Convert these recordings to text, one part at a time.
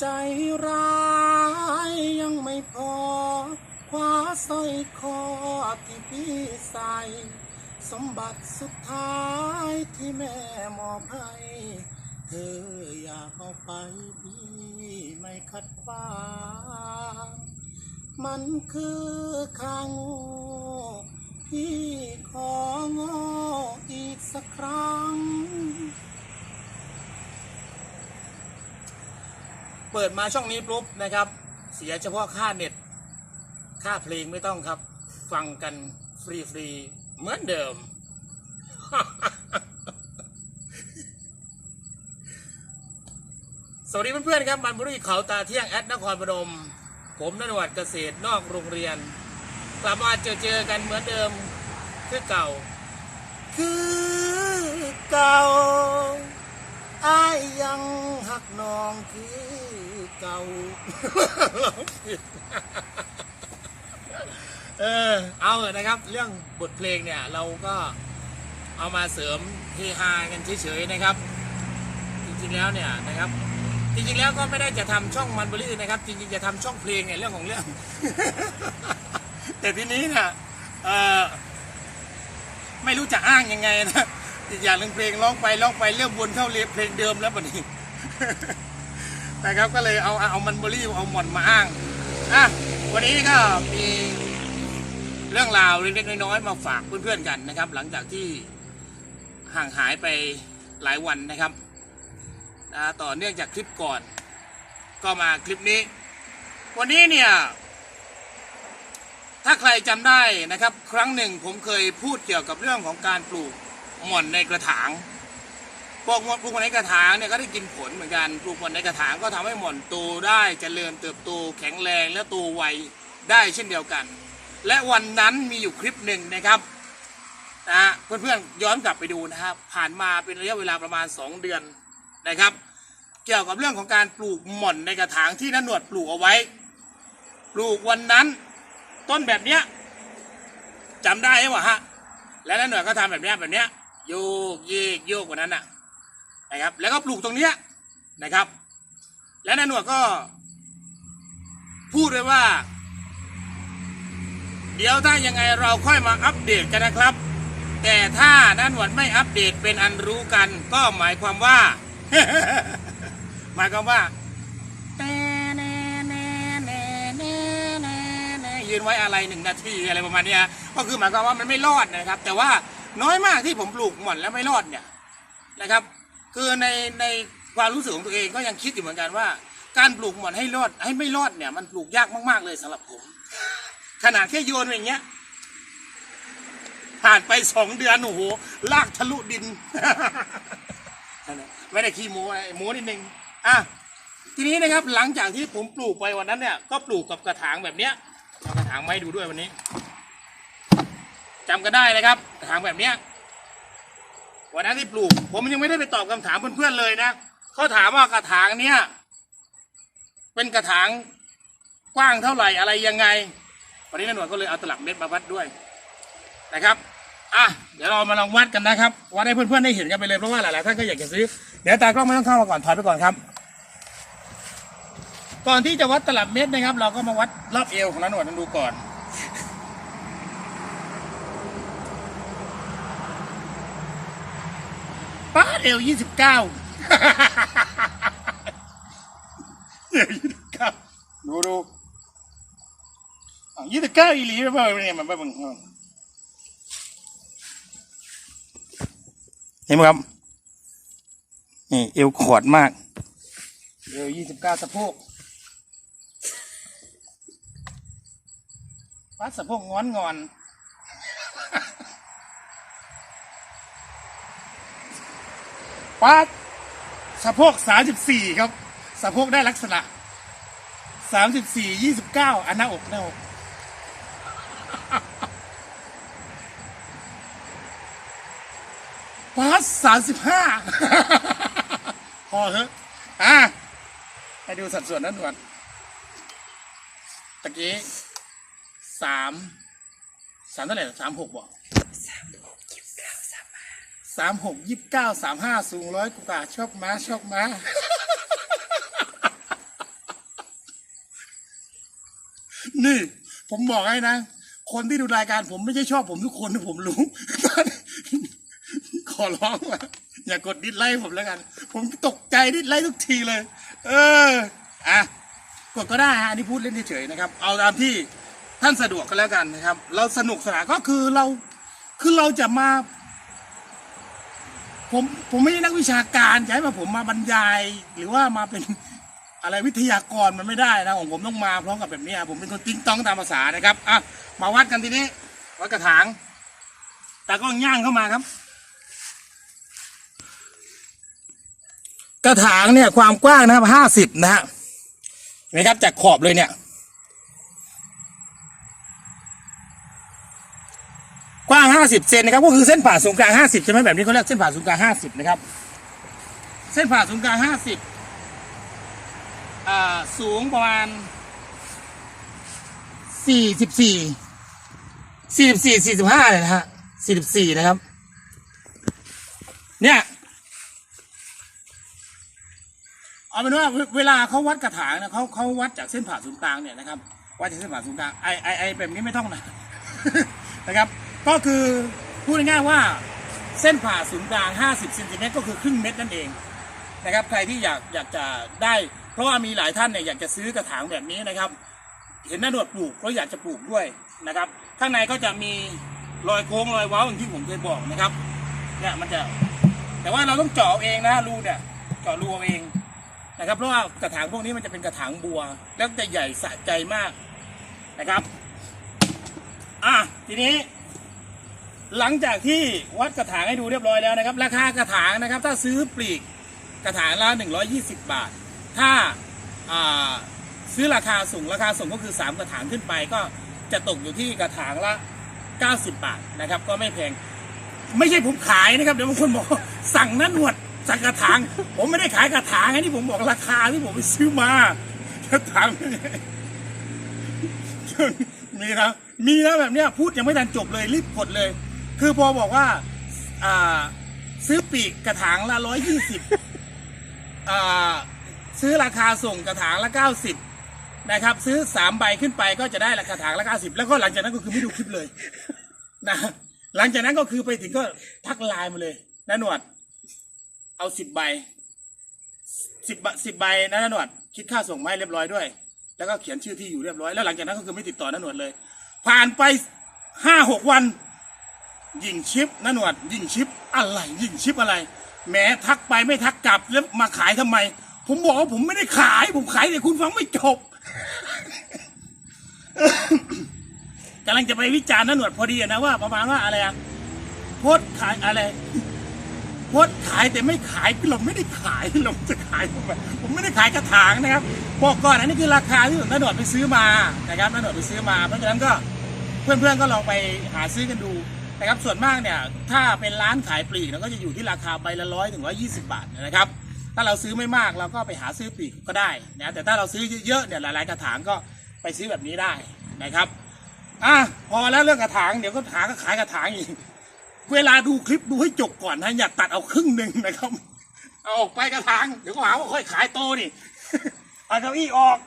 ใจร้ายยังไม่พอ คว้าสร้อยคอที่พี่ใส่สมบัติสุดท้ายที่แม่มอบให้เธออยากเอาไปพี่ไม่ขัดขวางมันคือข้างงูพี่ของออีกสักครั้ง เปิดมาช่องนี้ปุ๊บนะครับ เสียเฉพาะค่าเน็ต ค่าเพลงไม่ต้องครับ ฟังกันฟรีๆเหมือนเดิม สวัสดีเพื่อนๆครับมันบุรีเขาตาเที่ยงแอดนครพนม ผมนนวัดเกษตรนอกโรงเรียน กลับมาเจอเจอกันเหมือนเดิมคือเก่า คือเก่าอายยังหักน้องคือ เก่าเออเอาเถอะนะครับ เรื่องบทเพลงเนี่ยเราก็เอามาเสริมเฮฮากันเฉยๆนะครับ จริงๆแล้วเนี่ยนะครับ จริงๆแล้วก็ไม่ได้จะทำช่องมันบรี่นะครับ จริงๆจะทำช่องเพลงเนี่ยเรื่องของเรื่อง แต่ทีนี้เนี่ยเออไม่รู้จะอ้างยังไงนะอีกอย่างหนึ่งเพลงร้องไปร้องไปเรื่องวนเข้าเรียเพลงเดิมแล้วบัดนี้ นะครับก็เลยเอาเอามันเบอรี่เอาหมอนมาอ้างอะวันนี้ก็มีเรื่องราวเล็กๆน้อยๆมาฝากเพื่อนๆกันนะครับ หลังจากที่ห่างหายไปหลายวันนะครับนะต่อเนื่องจากคลิปก่อน ก็มาคลิปนี้ วันนี้เนี่ยถ้าใครจำได้นะครับ ครั้งหนึ่งผมเคยพูดเกี่ยวกับเรื่องของการปลูกหม่อนในกระถาง ปลูกปลูกในกระถางเนี่ยก็ได้กินผลเหมือนกันปลูกหม่อนในกระถางก็ทำให้หม่อนโตได้เจริญเติบโตแข็งแรงและโตไวได้เช่นเดียวกัน และวันนั้นมีอยู่คลิปหนึ่งนะครับนะเพื่อนๆย้อนกลับไปดูนะครับ ผ่านมาเป็นระยะเวลาประมาณ 2 เดือนนะครับ เกี่ยวกับเรื่องของการปลูกหม่อนในกระถางที่นันหนวดปลูกเอาไว้ ปลูกวันนั้น ต้นแบบเนี้ยจำได้ไหมวะฮะและนันหนวดก็ทำแบบเนี้ยแบบเนี้ยโยกเยกโยกกว่านั้นน่ะ นะครับ แล้วก็ปลูกตรงเนี้ยนะครับ และนันหนวดก็ พูดเลยว่า เดี๋ยวถ้ายังไงเราค่อยมาอัปเดตกันนะครับ แต่ถ้านันหนวดไม่อัปเดตเป็นอันรู้กัน ก็หมายความว่า หมายความว่ายืนไว้อะไรหนึ่งนาทีอะไรประมาณนี้ก็คือหมายความว่ามันไม่รอดนะครับ แต่ว่าน้อยมากที่ผมปลูกหม่อนแล้วไม่รอดเนี่ยนะครับ คือในในความรู้สึกของตัวเองก็ยังคิดอยู่เหมือนกันว่า การปลูกหม่อนให้รอดให้ไม่รอดเนี่ย มันปลูกยากมากๆเลยสำหรับผม ขนาดแค่โยนอย่างเงี้ย ผ่านไปสองเดือนโอ้โหลากทะลุดิน ไม่ได้ขี้โม้นะโม้นิดนึงอะทีนี้นะครับหลังจากที่ผมปลูกไปวันนั้นเนี่ย ก็ปลูกกับกระถางแบบเนี้ยเอากระถางไม้ดูด้วยวันนี้จำกันได้นะครับกระถางแบบเนี้ย วันนั้นที่ปลูก ผมยังไม่ได้ไปตอบคำถามเพื่อนๆเลยนะเขาถามว่ากระถางเนี้ยเป็นกระถางกว้างเท่าไหร่อะไรยังไง วันนี้นายหนวดก็เลยเอาตลับเม็ดมาวัดด้วยนะครับอะเดี๋ยวเรามาลองวัดกันนะครับวัดให้เพื่อนๆได้เห็นกันไปเลยเพราะว่าหลายๆท่านก็อยากจะซื้อเดี๋ยวตากล้องไม่ต้องเข้ามาก่อนถอยไปก่อนครับก่อนที่จะวัดตลับเม็ดนะครับ เราก็มาวัดรอบเอวของนันหนวดดูก่อน ป้าด เอวยี่สิบเก้าเอวยี่สิบเก้าดูดูยี่สิบเก้าอีหลีไปเปล่าเนี่ยมันไปเบิ่งเอาเห็นไหมครับนี่เอวขอดมากเอวยี่สิบเก้าสะโพกวัดสะโพกงอนงอน ปัดสะโพกสามสิบสี่ครับ สะโพกได้ลักษณะสามสิบสี่ยี่สิบเก้าอันหน้าอกหน้าอกปัดสามสิบห้าพอเถอะอะให้ดูสัดส่วนนั้นด่วนตะกี้สามสามเท่าไหร่สามหกบอกามหกยิบเก้าสามห้าสูงร้อยกว่าชอบม้าชอบม้านี่ผมบอกให้นะ คนที่ดูรายการผมไม่ใช่ชอบผมทุกคนนะผมรู้ ขอร้องว่าอย่ากดดิสไลค์ผมแล้วกัน ผมตกใจดิสไลค์ทุกทีเลย เออ อะ กดก็ได้ฮะอันนี้พูดเล่นเฉยๆนะครับ เอาตามที่ท่านสะดวกก็แล้วกันนะครับ เราสนุกสนานก็คือเรา คือเราจะมา ผมผมไม่ใช่นักวิชาการจะให้มาผมมาบรรยาย หรือว่ามาเป็นอะไรวิทยากรมันไม่ได้นะของผมต้องมาพร้อมกับแบบนี้ผมเป็นคนติ้งต้องตามภาษานะครับอะมาวัดกันทีนี้วัดกระถางตากล้องย่างเข้ามาครับ กระถางเนี่ยความกว้างนะครับห้าสิบนะฮะเห็นไหมครับจากขอบเลยเนี่ย กว้างห้าสิบเซนนะครับก็คือเส้นผ่าศูนย์กลางห้าสิบใช่ไหมแบบนี้เขาเรียกเส้นผ่าศูนย์กลางห้าสิบนะครับ เส้นผ่าศูนย์กลางห้าสิบอ่า สูงประมาณสี่สิบสี่สี่สิบสี่สี่สิบห้าเลยนะฮะสี่สิบสี่นะครับ เนี่ยเอาเป็นว่าเวเวลาเขาวัดกระถางเนี่ยเขาเขาวัดจากเส้นผ่าศูนย์กลางเนี่ยนะครับวัดจากเส้นผ่าศูนย์กลางไอไอไอแบบนี้ไม่ต้องนะนะครับ ก็คือพูดง่ายๆว่าเส้นผ่าศูนย์กลาง 50เซนติเมตรก็คือครึ่งเมตรนั่นเองนะครับใครที่อยากอยากจะได้ เพราะว่ามีหลายท่านเนี่ยอยากจะซื้อกระถางแบบนี้นะครับ เห็นหน้าหนวดปลูกก็อยากจะปลูกด้วยนะครับ ข้างในก็จะมีรอยโค้งรอยเว้าอย่างที่ผมเคยบอกนะครับเนี่ยมันจะแต่ว่าเราต้องเจาะเองนะรูเนี่ยเจาะรูเอาเองนะครับ เพราะว่ากระถางพวกนี้มันจะเป็นกระถางบัว แล้วจะใหญ่สะใจมากนะครับ อะทีนี้ หลังจากที่วัดกระถางให้ดูเรียบร้อยแล้วนะครับ ราคากระถางนะครับ ถ้าซื้อปลีกกระถางละ120 บาท ถ้าซื้อราคาส่งราคาส่งก็คือ 3 กระถางขึ้นไปก็จะตกอยู่ที่กระถางละ 90 บาทนะครับ ก็ไม่แพงไม่ใช่ผมขายนะครับเดี๋ยวบางคนบอกสั่งนั่นหนวดสั่งกระถาง ผมไม่ได้ขายกระถางไอ้ที่ผมบอกราคาที่ผมไปซื้อมากระถางมีนะมีนะแบบเนี้ยพูดยังไม่ทันจบเลยรีบกดเลย คือพอบอกว่าอ่าซื้อปีกกระถางละร้อยยี่สิบอ่าซื้อราคาส่งกระถางละเก้าสิบนะครับ ซื้อสามใบขึ้นไปก็จะได้ราคาถางละเก้าสิบแล้วก็หลังจากนั้นก็คือไม่ดูคลิปเลยนะหลังจากนั้นก็คือไปถึงก็ทักไลน์มาเลยนะหนวด เอาสิบใบสิบสิบใบนะนหนวด คิดค่าส่งมาให้เรียบร้อยด้วย แล้วก็เขียนชื่อที่อยู่เรียบร้อยแล้วหลังจากนั้นก็คือไม่ติดต่อนะหนวดเลย ผ่านไปห้าหกวัน ยิงชิปนะหนวดยิงชิปอะไรยิงชิปอะไรแหม้ทักไปไม่ทักกลับแล้วมาขายทำไม ผมบอกว่าผมไม่ได้ขาย ผมขายแต่คุณฟังไม่จบกำลังจะไปวิจารณ์นะหนวดพอดีนะว่า ประมาณว่าอะไรอะโพสขายอะไรโพสขายแต่ไม่ขายเราไม่ได้ขายเราจะขายทำไมผมไม่ได้ขายกระถางนะครับบอกก่อนอันนี้คือราคาที่ผมน้าหนวดไปซื้อมานะครับน้าหนวดไปซื้อมาเพราะฉะนั้นก็ เพื่อนๆก็ลองไปหาซื้อกันดู นะครับส่วนมากเนี่ยถ้าเป็นร้านขายปลีกเราก็จะอยู่ที่ราคาใบละร้อยถึงร้อยี่สิบาทนะครับ ถ้าเราซื้อไม่มากเราก็ไปหาซื้อปลีกก็ได้นะแต่ถ้าเราซื้อเยอะๆเนี่ยหลายๆกระถางก็ไปซื้อแบบนี้ได้นะครับอะพอแล้วเรื่องกระถางเดี๋ยวก็ถาก็ขายกระถางอีกเวลาดูคลิปดูให้จบก่อนนะอย่าตัดเอาครึ่งหนึ่งนะครับ เอาออกไปกระถางเดี๋ยวก็หาว่าค่อยขายโตนี่เอาเก้าอี้ออก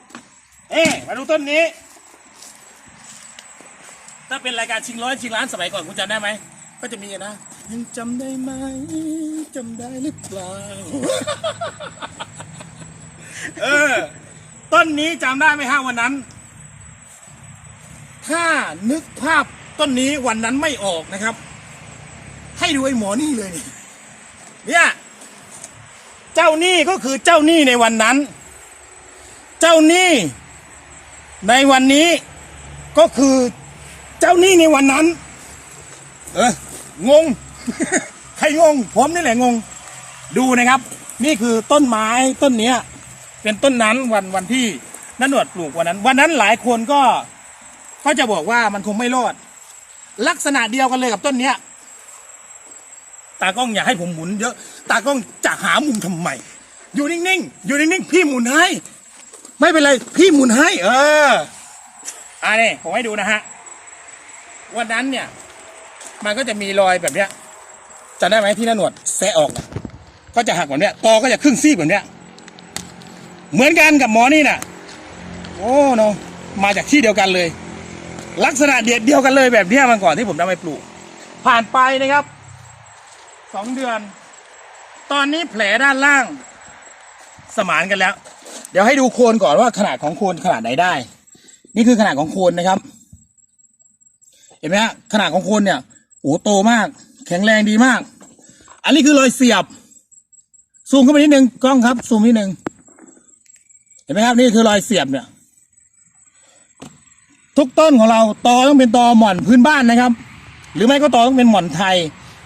เอ๊มาดูต้นนี้ ถ้าเป็นรายการชิงร้อยชิงล้านสมัยก่อนคุณจำได้ไหมก็จะมีนะยังจำได้ไหมจำได้หรือเปล่าเออต้นนี้จำได้ไหมฮะวันนั้น ถ้านึกภาพต้นนี้วันนั้นไม่ออกนะครับ ให้ดูไอ้หมอนี่เลยนี่เนี่ยเจ้าหนี้ก็คือเจ้าหนี้ในวันนั้น เจ้าหนี้ในวันนี้ก็คือ เจ้าหนี้ในวันนั้น เอองง ใครงง ผมนี่แหละงง ดูนะครับ นี่คือต้นไม้ต้นเนี้ย เป็นต้นนั้นวันวันที่นันหนวดปลูกวันนั้น วันนั้นหลายคนก็ ก็จะบอกว่ามันคงไม่รอด ลักษณะเดียวกันเลยกับต้นเนี้ย ตากล้องอย่าให้ผมหมุนเยอะ ตากล้องจะหามุมทำไม อยู่นิ่งๆ อยู่นิ่งๆ พี่หมุนให้ ไม่เป็นไร พี่หมุนให้ เออ อ่านี่ผมให้ดูนะฮะ วันนั้นเนี่ย มันก็จะมีรอยแบบเนี้ยจำได้ไหมที่หน้าหนวดแซะออกนะก็จะหักแบบเนี้ยตอก็จะครึ่งซี่แบบเนี้ย เหมือนกันกับหมอนี่น่ะ โอ้เนาะมาจากที่เดียวกันเลย ลักษณะเดียดเดียวกันเลยแบบเนี้ยมันก่อนที่ผมนำไปปลูก ผ่านไปนะครับสองเดือน ตอนนี้แผลด้านล่าง สมานกันแล้ว เดี๋ยวให้ดูโคนก่อนว่าขนาดของโคนขนาดไหนได้ นี่คือขนาดของโคนนะครับ เห็นไหมฮะขนาดของคนเนี่ยโอ้โตมาก แข็งแรงดีมาก อันนี้คือรอยเสียบ ซูมเข้าไปนิดนึงกล้องครับ ซูมนิดนึงเห็นไหมครับนี่คือรอยเสียบเนี่ย ทุกต้นของเราตอต้องเป็นตอหม่อนพื้นบ้านนะครับ หรือไม่ก็ตอต้องเป็นหม่อนไทย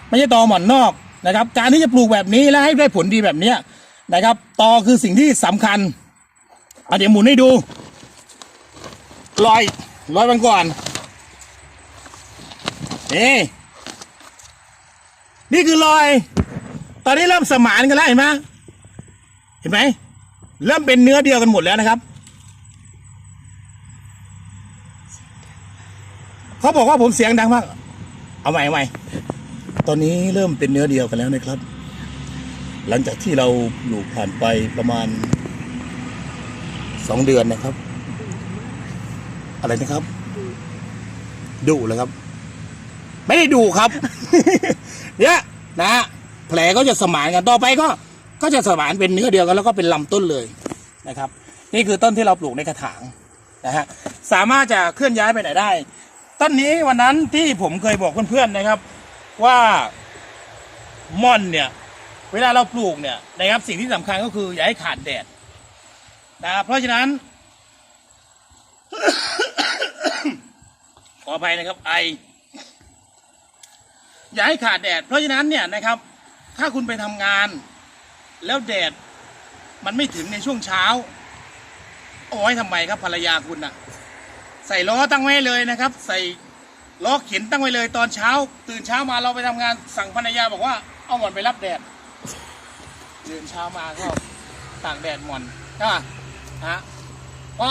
ไม่ใช่ตอหม่อนนอกนะครับ การที่จะปลูกแบบนี้และให้ได้ผลดีแบบเนี้ยนะครับ ตอคือสิ่งที่สำคัญเอาเดี๋ยวหมุนให้ดู รอยรอยมันก่อน นี่นี่คือรอย ตอนนี้เริ่มสมานกันแล้วเห็นไหมเห็นไหมเริ่มเป็นเนื้อเดียวกันหมดแล้วนะครับเขาบอกว่าผมเสียงดังมาก เอาใหม่เอาใหม่ตอนนี้เริ่มเป็นเนื้อเดียวกันแล้วนะครับ หลังจากที่เราปลูกผ่านไปประมาณสองเดือนนะครับ อะไรนะครับ ดุเลยครับ ไม่ได้ดูครับ เนี่ยนะฮะแผลก็จะสมานกันต่อไปก็ก็จะสมานเป็นเนื้อเดียวกันแล้วก็เป็นลำต้นเลยนะครับ นี่คือต้นที่เราปลูกในกระถางนะฮะสามารถจะเคลื่อนย้ายไปไหนได้ ต้นนี้วันนั้นที่ผมเคยบอกเพื่อนๆนะครับ ว่าม่อนเนี่ย เวลาเราปลูกเนี่ยนะครับสิ่งที่สำคัญก็คืออย่าให้ขาดแดดนะครับเพราะฉะนั้น ขออภัยนะครับไอ อย่าให้ขาดแดด เพราะฉะนั้นเนี่ยนะครับ ถ้าคุณไปทำงาน แล้วแดดมันไม่ถึงในช่วงเช้าโอ้ยทำไมครับภรรยาคุณน่ะ ใส่ล้อตั้งไว้เลยนะครับ ใส่ล้อเข็นตั้งไว้เลยตอนเช้า ตื่นเช้ามาเราไปทำงานสั่งภรรยาบอกว่าเอาหมอนไปรับแดดตื่นเช้ามาก็ตากแดดหมอนใช่ปะฮะพอ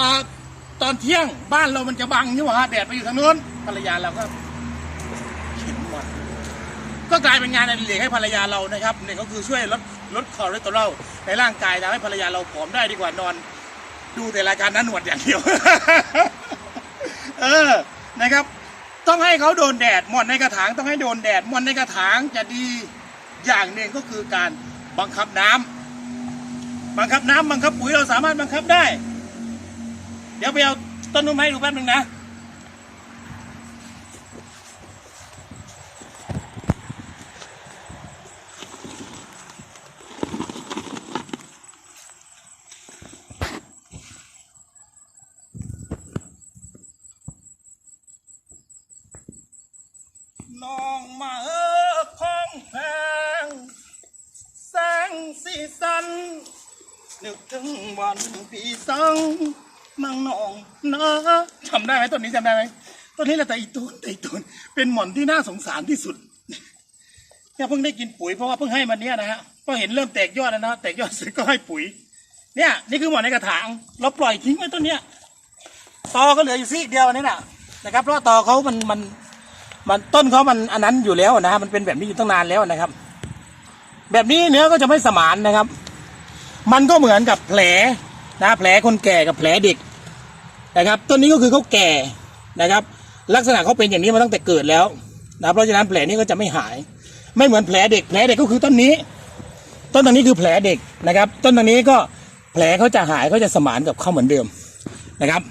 ตอนเที่ยงบ้านเรามันจะบังใช่ไหมฮะแดดไปอยู่ทางโน้นภรรยาเราก็เข็นหมอน ก็กลายเป็นงานอดิเรกให้ภรรยาเรานะครับเนี่ยก็คือช่วยลดลดคอเลสเตอรอลในร่างกายทำให้ภรรยาเราผอมได้ดีกว่านอน ดูแต่รายการนั้นหนวดอย่างเดียว เออนะครับ ต้องให้เขาโดนแดดหมอนในกระถางต้องให้โดนแดดหมอนในกระถางจะดีอย่างหนึ่งก็คือการบังคับน้ำบังคับน้ำบังคับปุ๋ยเราสามารถบังคับได้ เดี๋ยวไปเอาต้นนุ่มให้ดูแป๊บหนึงนะ น้องมาเออของแพง แสงสีสัน นึกถึงวันพี่สังมังนองนะจำได้ไหมต้นนี้จำได้ไหมต้นนี้แหละแต่อีตูนแต่อีตูนเป็นหม่อนที่น่าสงสารที่สุดเนี่ยเพิ่งได้กินปุ๋ยเพราะว่าเพิ่งให้มันเนี้ยนะฮะก็เห็นเริ่มแตกยอดแล้วนะแตกยอดเสร็จก็ให้ปุ๋ย เนี่ย นี่คือหม่อนในกระถางเราปล่อยทิ้งไว้ต้นเนี้ยตอก็เหลืออยู่ซีกเดียวอันนี่น่ะนะครับเพราะตอเขามันมัน มันต้นเขามันอันนั้นอยู่แล้วนะฮะมันเป็นแบบนี้อยู่ตั้งนานแล้วนะครับ แบบนี้เนื้อก็จะไม่สมานนะครับ มันก็เหมือนกับแผลนะแผลคนแก่กับแผลเด็กนะครับ ต้นนี้ก็คือเขาแก่นะครับ ลักษณะเขาเป็นอย่างนี้มาตั้งแต่เกิดแล้วนะเพราะฉะนั้นแผลนี้ก็จะไม่หาย ไม่เหมือนแผลเด็กแผลเด็กก็คือต้นนี้ ต้นตรงนี้คือแผลเด็กนะครับ ต้นตรงนี้ก็แผลเขาจะหายเขาจะสมานกับเขาเหมือนเดิมนะครับ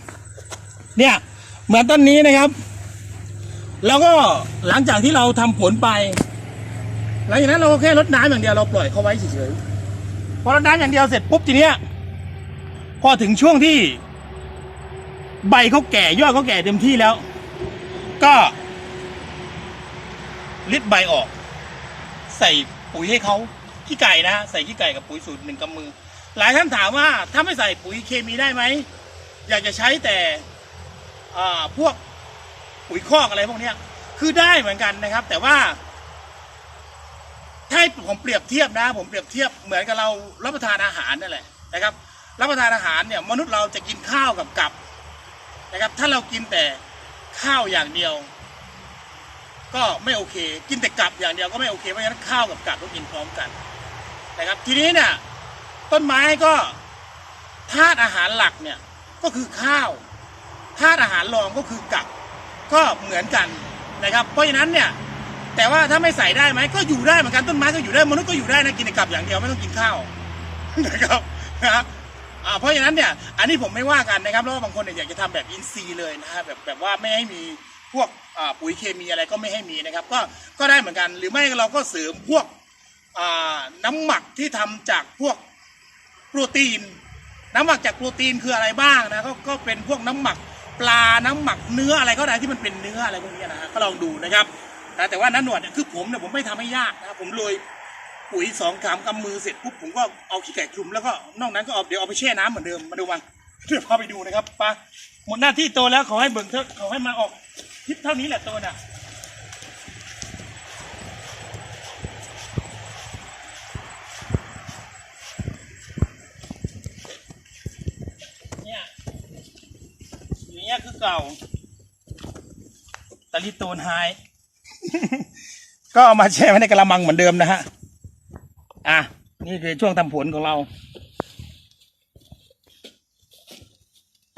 เนี่ยเหมือนต้นนี้นะครับ แล้วก็หลังจากที่เราทำผลไป หลังจากนั้นเราก็แค่รดน้ำอย่างเดียวเราปล่อยเขาไว้เฉยๆพอรดน้ำอย่างเดียวเสร็จปุ๊บทีเนี้ย พอถึงช่วงที่ ใบเขาแก่ยอดเขาแก่เต็มที่แล้ว ก็ลิดใบออก ใส่ปุ๋ยให้เขาขี้ไก่นะใส่ขี้ไก่กับปุ๋ยสูตรหนึ่งกำมือ หลายท่านถามว่าถ้าไม่ใส่ปุ๋ยเคมีได้ไหมอยากจะใช้แต่พวก ปุ๋ยคอกอะไรพวกเนี้ย คือได้เหมือนกันนะครับ แต่ว่าถ้าผมเปรียบเทียบนะ ผมเปรียบเทียบเหมือนกับเรารับประทานอาหารนั่นแหละนะครับ รับประทานอาหารเนี่ยมนุษย์เราจะกินข้าวกับกับนะครับ ถ้าเรากินแต่ข้าวอย่างเดียว ก็ไม่โอเค กินแต่กับอย่างเดียวก็ไม่โอเคเพราะฉะนั้นข้าวกับกับต้องกินพร้อมกันนะครับ ทีนี้เนี่ยต้นไม้ก็ธาตุอาหารหลักเนี่ยก็คือข้าวธาตุอาหารรองก็คือกับ ก็เหมือนกันนะครับเพราะฉะนั้นเนี่ยแต่ว่าถ้าไม่ใส่ได้ไหมก็อยู่ได้เหมือนกันต้นไม้ก็อยู่ได้มนุษย์ก็อยู่ได้นะกินกับอย่างเดียวไม่ต้องกินข้าวนะครับนะเพราะฉะนั้นเนี่ยอันนี้ผมไม่ว่ากันนะครับแล้วบางคนเนี่ยอยากจะทำแบบอินทรีย์เลยนะฮะแบบแบบว่าไม่ให้มีพวกปุ๋ยเคมีอะไรก็ไม่ให้มีนะครับ ก็ก็ได้เหมือนกัน หรือไม่เราก็เสริมพวกน้ำหมักที่ทำจากพวกโปรตีน น้ำหมักจากโปรตีนคืออะไรบ้างนะก็ก็เป็นพวกน้ำหมัก ปลาน้ำหมักเนื้ออะไรก็ได้ที่มันเป็นเนื้ออะไรพวกนี้นะฮะก็ลองดูนะครับนะแต่ว่านั้นหนวดเนี่ยคือผมเนี่ยผมไม่ทำให้ยากนะครับผมโรยปุ๋ยสองกำกำมือเสร็จปุ๊บผมก็เอาขี้ไก่คลุมแล้วก็นอกนั้นก็เอาเดี๋ยวเอาไปแช่น้ำเหมือนเดิมมาดูมันเดี๋ยวพาไปดูนะครับปลาหมดหน้าที่โตแล้วขอให้เบิ่งเถอะขอให้มาออกคลิปเท่านี้แหละโตน่ะ เนี่ยอย่าง เก่าตะลิโตนไฮก็เอามาแช่ไว้ในกระมังเหมือนเดิมนะฮะ อะ นี่คือช่วงทำผลของเรา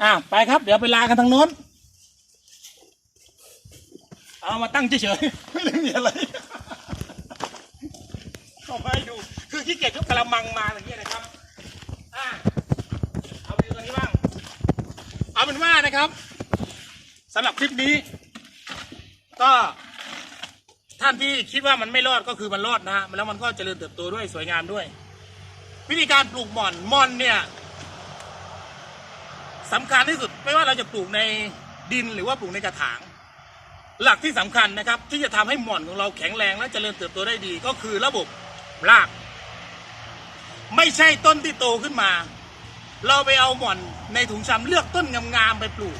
อะ ไปครับ เดี๋ยวไปลากันทางโน้น เอามาตั้งเฉยๆ ไม่ได้มีอะไรเข้าไปดู คือขี้เกียจยกกระมังมาอย่างเงี้ยนะครับ อะ เอาไปดูตรงนี้บ้าง เอาเป็นว่านะครับ สำหรับคลิปนี้ ก็ท่านที่คิดว่ามันไม่รอดก็คือมันรอดนะฮะแล้วมันก็เจริญเติบโตด้วยสวยงามด้วย วิธีการปลูกหม่อนหม่อนเนี่ยสำคัญที่สุดไม่ว่าเราจะปลูกในดินหรือว่าปลูกในกระถาง หลักที่สำคัญนะครับ ที่จะทำให้หม่อนของเราแข็งแรงและเจริญเติบโตได้ดี ก็คือระบบราก ไม่ใช่ต้นที่โตขึ้นมา เราไปเอาหม่อนในถุงชำเลือกต้นงามๆไปปลูก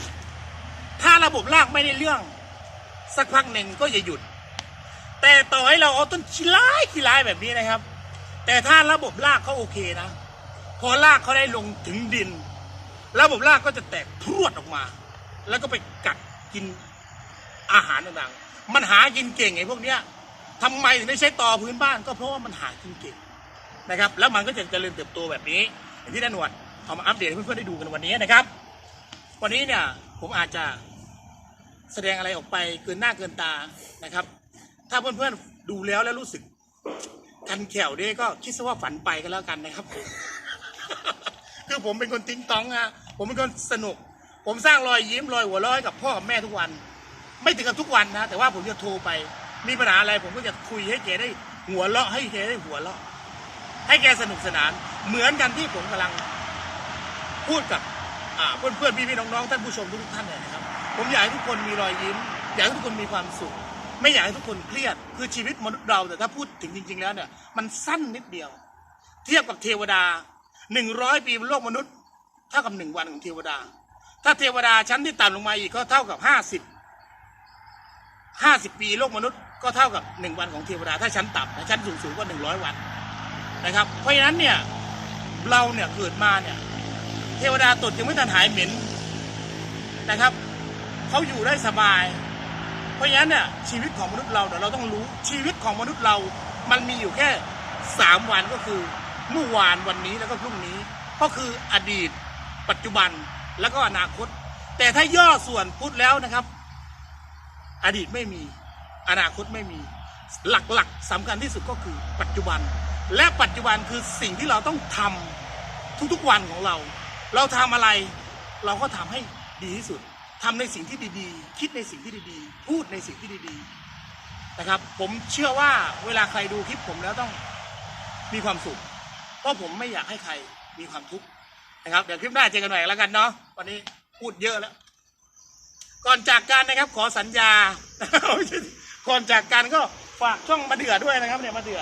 ถ้าระบบรากไม่ได้เรื่อง สักพักหนึ่งก็จะหยุด แต่ต่อให้เราเอาต้นขี้ร้ายขี้ร้ายแบบนี้นะครับ แต่ถ้าระบบรากเขาโอเคนะ พอรากเขาได้ลงถึงดิน ระบบรากก็จะแตกพรวดออกมา แล้วก็ไปกัดกินอาหารต่างๆ มันหากินเก่งไอ้พวกเนี้ยทำไมถึงได้ใช้ต่อพื้นบ้านก็เพราะว่ามันหากินเก่งนะครับ แล้วมันก็จะเจริญเติบโตแบบนี้อย่างที่ด้านหนวดเอามาอัปเดตให้เพื่อนๆได้ดูกันวันนี้นะครับ วันนี้เนี่ยผมอาจจะแสดงอะไรออกไปเกินหน้าเกินตานะครับ ถ้าเพื่อนๆดูแล้วแล้วรู้สึกกันแขวเนี่ยก็คิดซะว่าฝันไปกันแล้วกันนะครับ คือผมเป็นคนติ้งต้องอะผมเป็นคนสนุก ผมสร้างรอยยิ้มรอยหัวเร้อยกับพ่อกับแม่ทุกวัน ไม่ถึงกับทุกวันนะ แต่ว่าผมจะโทรไป มีปัญหาอะไร ผมก็จะคุยให้แกได้หัวเราะให้แกได้หัวเราะให้แกสนุกสนาน เหมือนกันที่ผมกำลังพูดกับ เพื่อนเพื่อนๆพี่น้องๆท่านผู้ชมทุกท่านเนี่ยนะครับ ผมอยากให้ทุกคนมีรอยยิ้ม อยากให้ทุกคนมีความสุข ไม่อยากให้ทุกคนเครียด คือชีวิตมนุษย์เราแต่ถ้าพูดถึงจริง ๆ แล้วเนี่ย มันสั้นนิดเดียว เทียบกับเทวดาหนึ่งร้อยปีบนโลกมนุษย์ เท่ากับหนึ่งวันของเทวดา ถ้าเทวดาชั้นที่ต่ำลงมาอีกก็เท่ากับห้าสิบห้าสิบปีโลกมนุษย์ก็เท่ากับหนึ่งวันของเทวดา ถ้าชั้นต่ำนะชั้นสูงสูงก็หนึ่งร้อยวันนะครับ เพราะฉะนั้นเนี่ยเราเนี่ยเกิดมาเนี่ย เทวดาตดยังไม่ทันหายเหม็นนะครับเขาอยู่ได้สบาย เพราะฉะนั้นเนี่ยชีวิตของมนุษย์เราเดี๋ยวเราต้องรู้ชีวิตของมนุษย์เรา มันมีอยู่แค่สามวันก็คือเมื่อวานวันนี้แล้วก็พรุ่งนี้ ก็คืออดีต ปัจจุบันแล้วก็อนาคต แต่ถ้าย่อส่วนพูดแล้วนะครับ อดีตไม่มี อนาคตไม่มี หลักๆสำคัญที่สุดก็คือปัจจุบัน และปัจจุบันคือสิ่งที่เราต้องทำทุกๆวันของเรา เราทำอะไร เราก็ทำให้ดีที่สุดทำในสิ่งที่ดีๆ คิดในสิ่งที่ดีๆ พูดในสิ่งที่ดีๆนะครับ ผมเชื่อว่าเวลาใครดูคลิปผมแล้วต้องมีความสุข เพราะผมไม่อยากให้ใครมีความทุกข์นะครับ เดี๋ยวคลิปหน้าเจอกันใหม่แล้วกันเนาะวันนี้พูดเยอะแล้ว ก่อนจากกันนะครับขอสัญญา ก่อนจากกันก็ฝากช่องมาเดือด้วยนะครับเนี่ยมาเดือ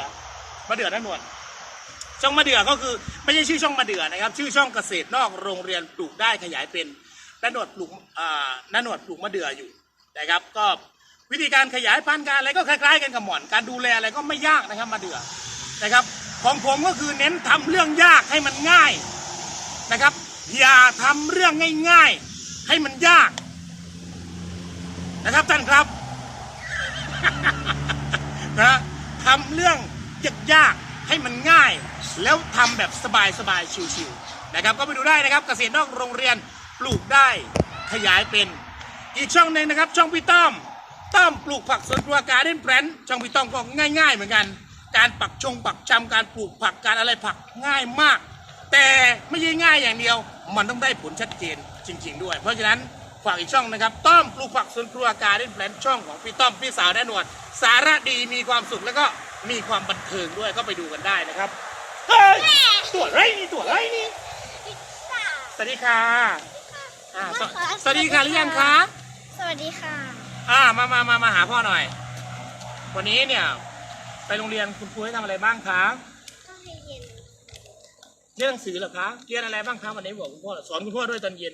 มาเดือด้านหนวด ช่องมาเดื่อก็คือไม่ใช่ชื่อช่องมาเดื่อนะครับ ชื่อช่องเกษตรนอกโรงเรียนปลูกได้ขยายเป็นด้านหนวดปลูกอ่าด้านหนวดปลูกมะเดื่ออยู่นะครับ ก็วิธีการขยายพันธุ์การอะไรก็คล้ายๆกันกับหมอน การดูแลอะไรก็ไม่ยากนะครับมาเดื่อนะครับ ของผมก็คือเน้นทำเรื่องยากให้มันง่ายนะครับ อย่าทำเรื่องง่าย ๆ ให้มันยากนะครับท่านครับนะทำเรื่องยากๆให้มันง่าย แล้วทำแบบสบายๆชิวๆนะครับ ก็ไปดูได้นะครับเกษตรนอกโรงเรียนปลูกได้ขยายเป็นอีกช่องหนึ่งนะครับ ช่องพี่ต้อมต้อมปลูกผักสวนครัวการเด้นแพลนช่องพี่ต้อมก็ง่าย ๆ เหมือนกัน การปักชงปักจำการปลูกผักการอะไรผักง่ายมาก แต่ไม่ใช่ง่ายอย่างเดียว มันต้องได้ผลชัดเจนจริง ๆ ด้วย เพราะฉะนั้นฝากอีกช่องนะครับต้อมปลูกผักสวนครัวการเด้นแพลนช่องของพี่ต้อมพี่สาวแน่นวด สาระดีมีความสุขแล้วก็มีความบันเทิงด้วยก็ไปดูกันได้นะครับ เฮ้ยตัวอะไรนี่ตัวอะไรนี่ สวัสดีค่ะอ่าสวสวัสดีค่ะหรือยังคะ สวัสดีค่ะ อ่า มามามามาหาพ่อหน่อย วันนี้เนี่ย ไปโรงเรียนคุณครูให้ทำอะไรบ้างคะก็ให้เย็นเรียนหนังสือเหรอคะ เรียนอะไรบ้างคะวันนี้บอกคุณพ่อสอนคุณพ่อด้วยตอนเย็น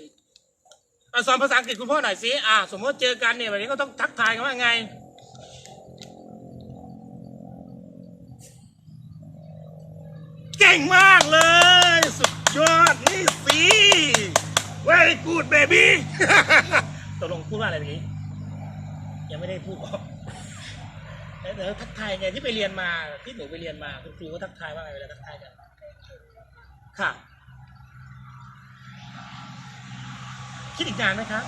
อะสอนภาษาอังกฤษคุณพ่อหน่อยสิ อ่า สมมติเจอกันเนี่ยวันนี้ก็ต้องทักทายกันว่าไง ก่งมากเลย สุดยอดนี่สิ very good baby ตกลงพูดว่าอะไรเมื่อกี้ยังไม่ได้พูดบอกแล้วเดี๋ยวทักทายไงที่ไปเรียนมาที่หนูไปเรียนมาคุณครูก็ทักทายว่าไงเวลาทักทายกันค่ะ คิดอีกนานไหมครับ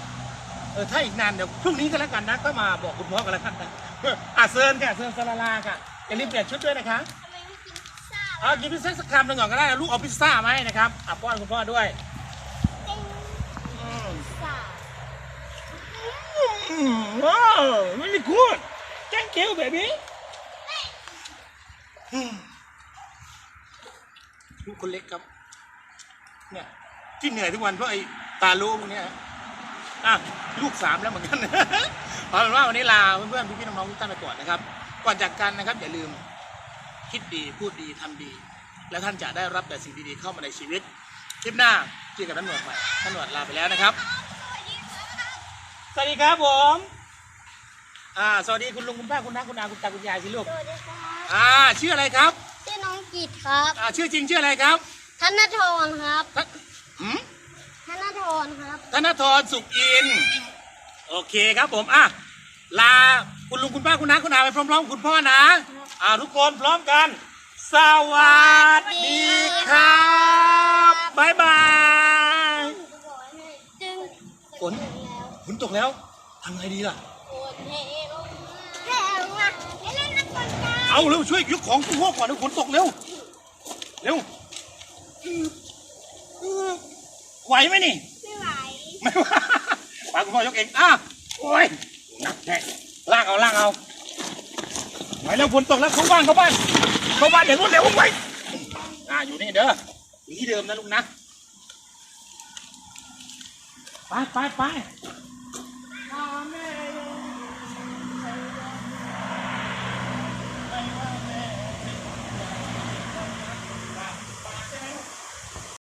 เออถ้าอีกนานเดี๋ยวพรุ่งนี้ก็แล้วกันนะก็มาบอกคุณพ่อกันแล้วกันนะอะเซิร์นค่ะเซิร์นสลาลาค่ะอย่าลืมเปลี่ยนชุดด้วยนะคะ เอากินพิซซ่าสักคำหนึ่งก่อนก็ได้นะลูกเอาพิซซ่ามาให้นะครับอะป้อนคุณพ่อด้วยอืมอ่าอืมว้าวไม่ได้กูด thank you baby อืมลูกคนเล็กครับ เนี่ยที่เหนื่อยทุกวันเพราะไอ้ตาลูกพวกเนี้ยอะลูกสามแล้วเหมือนกัน เอาเป็นว่าวันนี้ลาเพื่อนๆพี่ๆน้องๆทุกท่านไปก่อนนะครับ ก่อนจากกันนะครับอย่าลืม คิดดีพูดดีทำดี แล้วท่านจะได้รับแต่สิ่งดีๆเข้ามาในชีวิต คลิปหน้าเจอกับท่านหนวดใหม่ท่านหนวดลาไปแล้วนะครับ สวัสดีครับผมอ่าสวัสดีคุณลุงคุณป้าคุณน้าคุณอาคุณตาคุณยายสิลูกสวัสดีครับ อ่าชื่ออะไรครับชื่อน้องกิตครับ อ่าชื่อจริงชื่ออะไรครับธนทรครับท่านหืมธนทรครับธนทรสุขอินทร์โอเคครับผมอะลาคุณลุงคุณป้าคุณน้าคุณอาไปพร้อมๆคุณพ่อนะ อ่าทุกคนพร้อมกัน สวัสดีครับบ๊ายบายจึงฝนฝนตกแล้วทำไงดีล่ะโคตรเท่ลงมาแถวอะไปเล่นน้ำก่อนกันเอาเร็วช่วยยกของคุณพ่อก่อนเดี๋ยวฝนตกเร็ว เร็วไหวไหมนี่ไม่ไหวไม่ว่าปาคุณพ่อยกเองอะโอ้ยหนักแน่ลากเอาลากเอา ไหวแล้วฝนตกแล้วเข้าบ้านเข้าบ้านเข้าบ้านเดี๋ยวรวดเร็วไว้อ่าอยู่นี่เด้ออยู่ที่เดิมนะลูกนะไปไปไป